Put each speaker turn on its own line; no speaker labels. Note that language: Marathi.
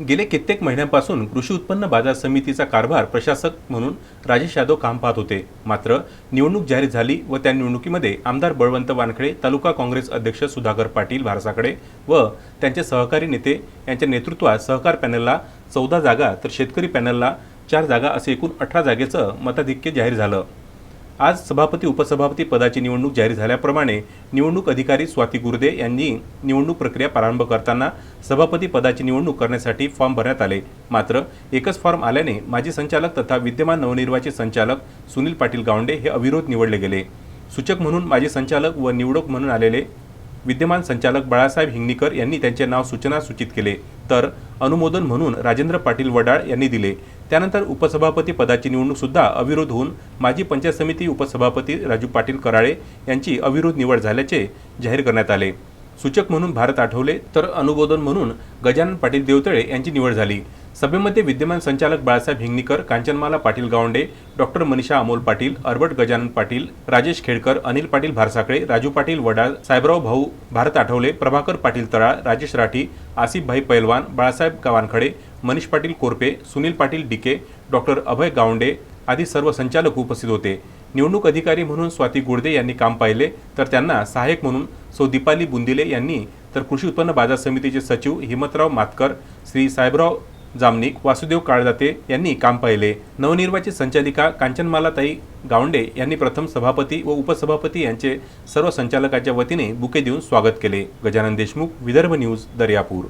गेले कित्येक महिन्यांपासून कृषी उत्पन्न बाजार समितीचा कारभार प्रशासक म्हणून राजेश यादव काम पाहत होते. मात्र निवडणूक जाहीर झाली व त्या निवडणुकीमध्ये आमदार बळवंत वानखडे तालुका काँग्रेस अध्यक्ष सुधाकर पाटील भारसाकडे व त्यांचे सहकारी नेते यांच्या नेतृत्वात सहकार पॅनलला चौदा जागा तर शेतकरी पॅनलला चार जागा असे एकूण अठरा जागेचं मताधिक्य जाहीर झालं. आज सभापती उपसभापती पदाची निवडणूक जाहीर झाल्याप्रमाणे निवडणूक अधिकारी स्वाती गुर्दे यांनी निवडणूक प्रक्रिया प्रारंभ करताना सभापती पदाची निवडणूक करण्यासाठी फॉर्म भरण्यात आले. मात्र एकच फॉर्म आल्याने माजी संचालक तथा विद्यमान नवनिर्वाचित संचालक सुनील पाटील गावंडे हे अविरोध निवडले गेले. सूचक म्हणून माजी संचालक व निवडक म्हणून आलेले विद्यमान संचालक बाळासाहेब हिंगणीकर यांनी त्यांचे नाव सूचना सूचित केले. तर अनुमोदन म्हणून राजेंद्र पाटील वडाळ यांनी दिले. त्यानंतर उपसभापती पदाची निवडणूक सुद्धा अविरोध होऊन माजी पंचायत समिती उपसभापती राजू पाटील कराळे यांची अविरोध निवड झाल्याचे जाहीर करण्यात आले. सूचक म्हणून भारत आठवले तर अनुमोदन म्हणून गजानन पाटील देवतळे यांची निवड झाली. सभेमध्ये विद्यमान संचालक बाळासाहेब हिंगणीकर कांचनमाला पाटील गावंडे डॉक्टर मनीषा अमोल पाटील अर्बट गजानन पाटील राजेश खेडकर अनिल पाटील भारसाकळे राजू पाटील वडाळ साहेबराव भाऊ भारत आठवले प्रभाकर पाटील तळा राजेश राठी आसिफभाई पैलवान बाळासाहेब गावानखडे मनीष पाटील कोरपे सुनील पाटील डिके डॉक्टर अभय गावंडे आदी सर्व संचालक उपस्थित होते. निवडणूक अधिकारी म्हणून स्वाती गुडदे यांनी काम पाहिले तर त्यांना सहाय्यक म्हणून सौ दीपाली बुंदिले यांनी तर कृषी उत्पन्न बाजार समितीचे सचिव हिमतराव मातकर श्री साहेबराव जामनिक वासुदेव काळदाते यांनी काम पाहिले. नवनिर्वाचित संचालिका कांचनमालाताई गावंडे यांनी प्रथम सभापती व उपसभापती यांचे सर्व संचालकाच्या वतीने बुके देऊन स्वागत केले. गजानन देशमुख विदर्भ न्यूज दर्यापूर.